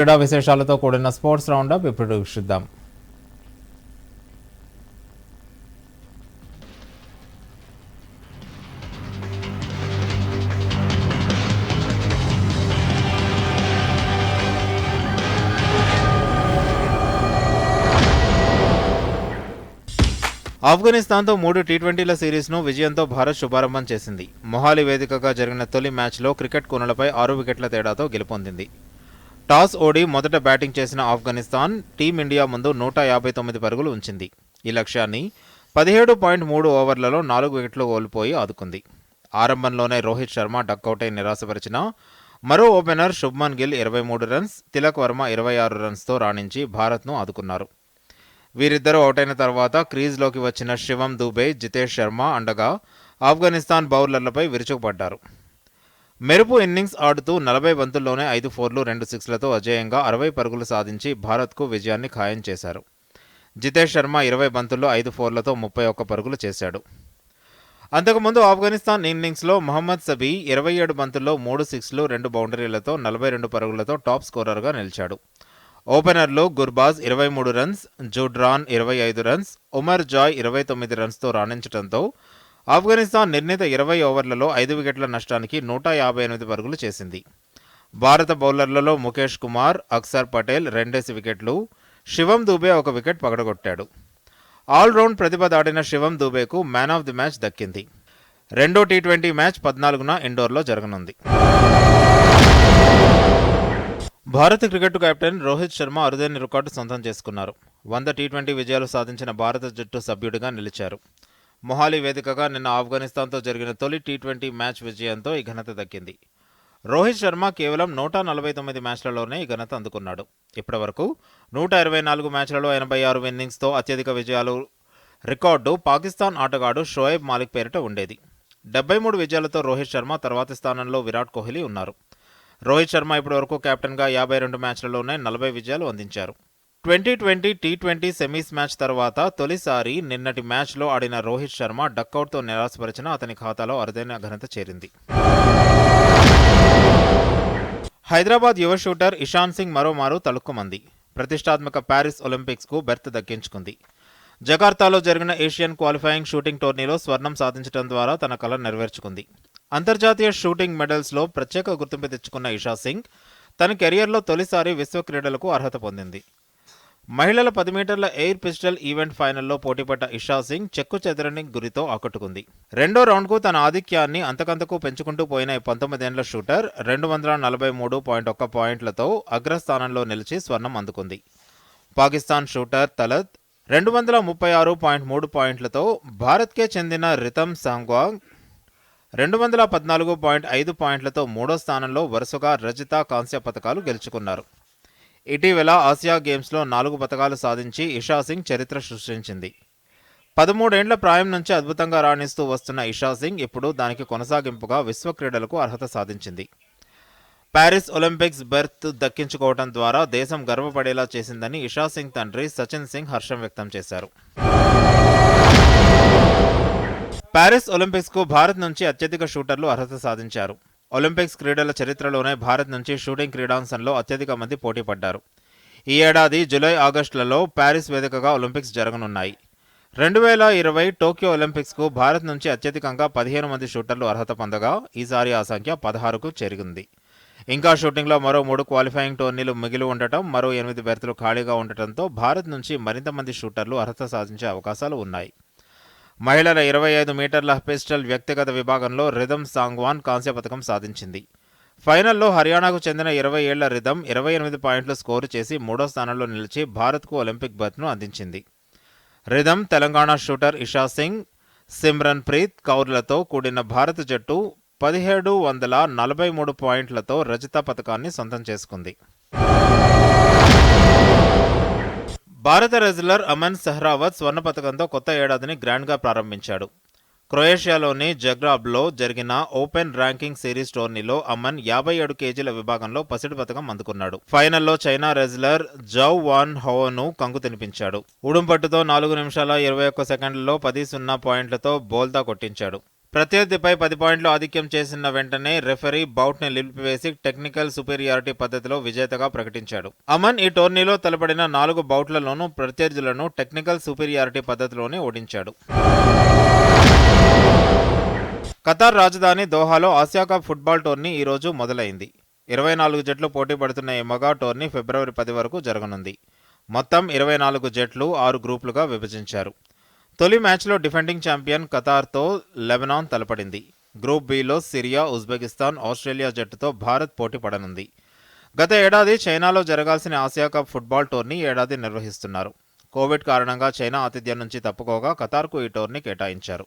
క్రీడా విశేషాలతో కూడిన స్పోర్ట్స్ రౌండప్ ఇప్పుడు వీక్షిద్దాం. ఆఫ్ఘనిస్తాన్తో మూడు టీ ట్వంటీల సిరీస్ను విజయంతో భారత్ శుభారంభం చేసింది. మొహాలి వేదికగా జరిగిన తొలి మ్యాచ్లో క్రికెట్ కూనలపై ఆరు వికెట్ల తేడాతో గెలుపొందింది. టాస్ ఓడి మొదట బ్యాటింగ్ చేసిన ఆఫ్ఘనిస్తాన్ టీమిండియా ముందు నూట యాభై తొమ్మిది పరుగులు ఉంచింది. ఈ లక్ష్యాన్ని పదిహేడు పాయింట్ మూడు ఓవర్లలో నాలుగు వికెట్లు కోల్పోయి ఆదుకుంది. ఆరంభంలోనే రోహిత్ శర్మ డక్అవుట్ నిరాశపరిచిన మరో ఓపెనర్ శుభ్మన్ గిల్ ఇరవై మూడు రన్స్ తిలక్ వర్మ ఇరవై ఆరు రన్స్తో రాణించి భారత్ను ఆదుకున్నారు. వీరిద్దరూ అవుటైన తర్వాత క్రీజ్లోకి వచ్చిన శివం దూబే జితేష్ శర్మ అండగా ఆఫ్ఘనిస్తాన్ బౌలర్లపై విరుచుకుపడ్డారు. మెరుపు ఇన్నింగ్స్ ఆడుతూ నలభై బంతుల్లోనే ఐదు ఫోర్లు రెండు సిక్స్లతో అజేయంగా అరవై పరుగులు సాధించి భారత్కు విజయాన్ని ఖాయం చేశారు. జితేష్ శర్మ ఇరవై బంతుల్లో ఐదు ఫోర్లతో ముప్పై ఒక్క పరుగులు చేశాడు. అంతకుముందు ఆఫ్ఘనిస్తాన్ ఇన్నింగ్స్లో మహమ్మద్ సబీ ఇరవై ఏడు బంతుల్లో మూడు సిక్స్లు రెండు బౌండరీలతో నలభై రెండు పరుగులతో టాప్ స్కోరర్గా నిలిచాడు. ఓపెనర్లు గుర్బాజ్ ఇరవై మూడు రన్స్ జూడ్రాన్ ఇరవై ఐదు రన్స్ ఉమర్ జాయ్ ఇరవై తొమ్మిది రన్స్తో రాణించడంతో ఆఫ్ఘనిస్తాన్ నిర్ణీత ఇరవై ఓవర్లలో ఐదు వికెట్ల నష్టానికి నూట యాభై ఎనిమిది పరుగులు చేసింది. భారత బౌలర్లలో ముఖేష్ కుమార్ అక్సర్ పటేల్ రెండేసి వికెట్లు శివం దూబే ఒక వికెట్ పగడగొట్టాడు. ఆల్రౌండ్ ప్రతిభ దాటిన శివం దూబేకు మ్యాన్ ఆఫ్ ది మ్యాచ్ దక్కింది. రెండో టీ ట్వంటీ మ్యాచ్ పద్నాలుగున ఇండోర్లో జరగనుంది. భారత క్రికెట్ కెప్టెన్ రోహిత్ శర్మ అరుదైన రికార్డు సొంతం చేసుకున్నారు. వంద టీ ట్వంటీ విజయాలు సాధించిన భారత జట్టు సభ్యుడిగా నిలిచారు. మొహాలీ వేదికగా నిన్న ఆఫ్ఘనిస్తాన్తో జరిగిన తొలి టీ ట్వంటీ మ్యాచ్ విజయంతో ఈ ఘనత దక్కింది. రోహిత్ శర్మ కేవలం నూట నలభై తొమ్మిది మ్యాచ్లలోనే ఈ ఘనత అందుకున్నాడు. ఇప్పటివరకు నూట ఇరవై నాలుగు మ్యాచ్లలో ఎనభై ఆరు ఇన్నింగ్స్తో అత్యధిక విజయాలు రికార్డు పాకిస్తాన్ ఆటగాడు షోయబ్ మాలిక్ పేరిట ఉండేది. డెబ్బై మూడు విజయాలతో రోహిత్ శర్మ తర్వాతి స్థానంలో విరాట్ కోహ్లీ ఉన్నారు. రోహిత్ శర్మ ఇప్పటివరకు కెప్టెన్గా యాభై రెండు మ్యాచ్లలోనే నలభై విజయాలు అందించారు. Twenty twenty T twenty semis match తర్వాత తొలిసారి నిన్నటి మ్యాచ్లో ఆడిన రోహిత్ శర్మ డక్అవుట్తో నిరాశపరిచిన అతని ఖాతాలో అరుదైన ఘనత చేరింది. హైదరాబాద్ యువ షూటర్ ఇషాన్ సింగ్ మరోమారు తలుక్కుమంది ప్రతిష్టాత్మక ప్యారిస్ ఒలింపిక్స్కు బెర్త్ దక్కించుకుంది. జకార్తాలో జరిగిన ఏషియన్ క్వాలిఫైయింగ్ షూటింగ్ టోర్నీలో స్వర్ణం సాధించడం ద్వారా తన కళ నెరవేర్చుకుంది. అంతర్జాతీయ షూటింగ్ మెడల్స్లో ప్రత్యేక గుర్తింపు తెచ్చుకున్న ఇషా సింగ్ తన కెరియర్లో తొలిసారి విశ్వ క్రీడలకు అర్హత పొందింది. మహిళల పది మీటర్ల ఎయిర్ పిస్టల్ ఈవెంట్ ఫైనల్లో పోటీపడ్డ ఇషా సింగ్ చెక్కు చెదరని గురితో ఆకట్టుకుంది. రెండో రౌండ్కు తన ఆధిక్యాన్ని అంతకంతకు పెంచుకుంటూ పోయిన పంతొమ్మిదేండ్ల షూటర్ రెండు వందల నలభై మూడు పాయింట్ ఒక్క పాయింట్లతో అగ్రస్థానంలో నిలిచి స్వర్ణం అందుకుంది. పాకిస్తాన్ షూటర్ తలత్ రెండు వందల ముప్పై ఆరు పాయింట్ మూడు పాయింట్లతో భారత్కే చెందిన రితమ్ సాంగ్వాంగ్ రెండు వందల పద్నాలుగు పాయింట్ ఐదు పాయింట్లతో మూడో స్థానంలో వరుసగా రజిత కాంస్య పథకాలు గెలుచుకున్నారు. ఇటీవల ఆసియా గేమ్స్లో నాలుగు పథకాలు సాధించి ఇషా సింగ్ చరిత్ర సృష్టించింది. పదమూడేండ్ల ప్రాయం నుంచి అద్భుతంగా రాణిస్తూ వస్తున్న ఇషా సింగ్ ఇప్పుడు దానికి కొనసాగింపుగా విశ్వ క్రీడలకు అర్హత సాధించింది. ప్యారిస్ ఒలింపిక్స్ బెర్త్ దక్కించుకోవడం ద్వారా దేశం గర్వపడేలా చేసిందని ఇషా సింగ్ తండ్రి సచిన్ సింగ్ హర్షం వ్యక్తం చేశారు. ప్యారిస్ ఒలింపిక్స్కు భారత్ నుంచి అత్యధిక షూటర్లు అర్హత సాధించారు. ఒలింపిక్స్ క్రీడల చరిత్రలోనే భారత్ నుంచి షూటింగ్ క్రీడాంశంలో అత్యధిక మంది పోటీ పడ్డారు. ఈ ఏడాది జూలై ఆగస్టులలో ప్యారిస్ వేదికగా ఒలింపిక్స్ జరగనున్నాయి. రెండు వేల ఇరవై టోక్యో ఒలింపిక్స్కు భారత్ నుంచి అత్యధికంగా పదిహేను మంది షూటర్లు అర్హత పొందగా ఈసారి ఆ సంఖ్య పదహారుకు చేరింది ఇంకా షూటింగ్లో మరో మూడు క్వాలిఫైయింగ్ టోర్నీలు మిగిలి ఉండటం మరో ఎనిమిది బెర్తులు ఖాళీగా ఉండటంతో భారత్ నుంచి మరింత మంది షూటర్లు అర్హత సాధించే అవకాశాలు ఉన్నాయి. మహిళల ఇరవై ఐదు మీటర్ల పిస్టల్ వ్యక్తిగత విభాగంలో రిధమ్ సాంగ్వాన్ కాంస్య పథకం సాధించింది. ఫైనల్లో హర్యానాకు చెందిన ఇరవై ఏళ్ళ రిధమ్ ఇరవై ఎనిమిది పాయింట్లు స్కోరు చేసి మూడో స్థానంలో నిలిచి భారత్కు ఒలింపిక్ బర్త్ను అందించింది. రిధమ్ తెలంగాణ షూటర్ ఇషా సింగ్ సిమ్రన్ ప్రీత్ కౌర్లతో కూడిన భారత జట్టు పదిహేడు వందల నలభై మూడు పాయింట్లతో రజత పథకాన్ని సొంతం చేసుకుంది. భారత రెజ్లర్ అమన్ సెహ్రావత్ స్వర్ణ పథకంతో కొత్త ఏడాదిని గ్రాండ్గా ప్రారంభించాడు. క్రొయేషియాలోని జగ్రాబ్లో జరిగిన ఓపెన్ ర్యాంకింగ్ సిరీస్ టోర్నీలో అమన్ యాభై ఏడు కేజీల విభాగంలో పసిడి పథకం అందుకున్నాడు. ఫైనల్లో చైనా రెజ్లర్ జౌ వాన్ హోను కంగు తినిపించాడు. ఉడుంపట్టుతో నాలుగు నిమిషాల ఇరవై ఒక్క సెకండ్లలో పది సున్నా పాయింట్లతో బోల్తా కొట్టించాడు. ప్రత్యర్థిపై పది పాయింట్లు ఆధిక్యం చేసిన వెంటనే రెఫరీ బౌట్ని నిలిపివేసి టెక్నికల్ సుపీరియారిటీ పద్ధతిలో విజేతగా ప్రకటించాడు. అమన్ ఈ టోర్నీలో తలపడిన నాలుగు బౌట్లలోనూ ప్రత్యర్థులను టెక్నికల్ సుపీరియారిటీ పద్ధతిలోనే ఓడించాడు. ఖతార్ రాజధాని దోహాలో ఆసియా కప్ ఫుట్బాల్ టోర్నీ ఈ రోజు మొదలైంది. ఇరవై నాలుగు జట్లు పోటీ పడుతున్న ఈ మగా టోర్నీ ఫిబ్రవరి పది వరకు జరగనుంది. మొత్తం ఇరవై నాలుగు జట్లు ఆరు గ్రూపులుగా విభజించారు. తొలి మ్యాచ్లో డిఫెండింగ్ ఛాంపియన్ ఖతార్తో లెబనాన్ తలపడింది. గ్రూప్ బిలో సిరియా ఉజ్బెకిస్తాన్ ఆస్ట్రేలియా జట్టుతో భారత్ పోటీ పడనుంది. గత ఏడాది చైనాలో జరగాల్సిన ఆసియా కప్ ఫుట్బాల్ టోర్నీ ఏడాది నిర్వహిస్తున్నారు. కోవిడ్ కారణంగా చైనా ఆతిథ్యం నుంచి తప్పుకోగా ఖతార్కు ఈ టోర్నీ కేటాయించారు.